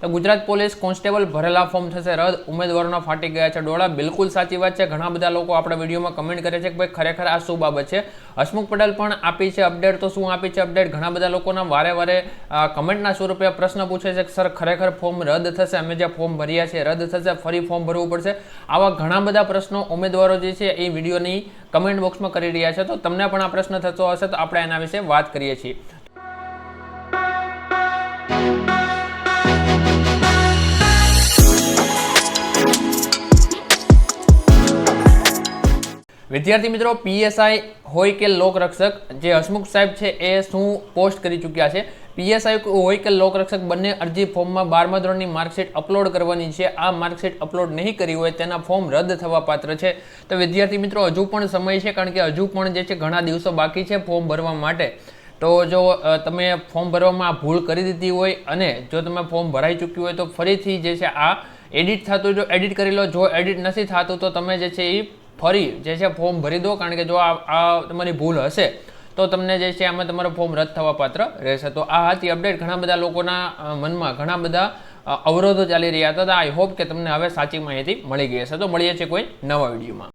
તો Gujarat police constable ભરેલા form થશે. રદ. ઉમેદવારોના ફાટી ગયા છે ડોળા. બિલકુલ સાચી વાત છે. ઘણા બધા લોકો આપણા વિડીયોમાં કમેન્ટ કરે છે કે ભાઈ ખરેખર આ શું બાબત છે? હસમુખ પટેલ પણ આપી છે અપડેટ તો શું આપી છે અપડેટ ઘણા બધા લોકોના વારે વારે કમેન્ટના સ્વરૂપે પ્રશ્ન પૂછે છે કે, સર, ખરેખર ફોર્મ રદ થશે? અમે જે ફોર્મ ભર્યા છે રદ થશે? ફરી ફોર્મ ભરવું પડશે? આવા ઘણા બધા પ્રશ્નો ઉમેદવારો જે છે એ વિડીયોની કમેન્ટ બોક્સમાં કરી રહ્યા છે. તો તમને પણ આ પ્રશ્ન થતો હશે. તો આપણે એના વિશે વાત કરીએ છીએ. વિદ્યાર્થી મિત્રો પીએસઆઈ હોય કે લોકરક્ષક, જે હસમુખ સાહેબ છે એ શું પોસ્ટ કરી ચૂક્યા છે? પીએસઆઈ હોય કે લોકરક્ષક, બંને અરજી ફોર્મમાં બારમા ધોરણની માર્કશીટ અપલોડ કરવાની છે. આ માર્કશીટ અપલોડ નહીં કરી હોય તેના ફોર્મ રદ થવા પાત્ર છે. તો વિદ્યાર્થી મિત્રો, હજુ પણ સમય છે, કારણ કે હજુ પણ જે છે ઘણા દિવસો બાકી છે ફોર્મ ભરવા માટે. તો જો તમે ફોર્મ ભરવામાં ભૂલ કરી દીધી હોય અને જો તમે ફોર્મ ભરાઈ ચૂક્યું હોય તો ફરીથી જે છે આ એડિટ થતું, જો એડિટ કરી લો. જો એડિટ નથી થતું તો તમે જે છે એ ફરી જે છે ફોર્મ ભરી દો, કારણ કે જો આ તમારી ભૂલ હશે, તો તમને જે છે આમાં તમારો ફોર્મ રદ થવા પાત્ર રહેશે. તો આ હતી અપડેટ ઘણા બધા લોકોના મનમાં ઘણા બધા અવરોધો ચાલી રહ્યા હતા. આઈ હોપ કે તમને હવે સાચી માહિતી મળી ગઈ હશે. તો મળીએ છીએ કોઈ નવા વિડીયોમાં.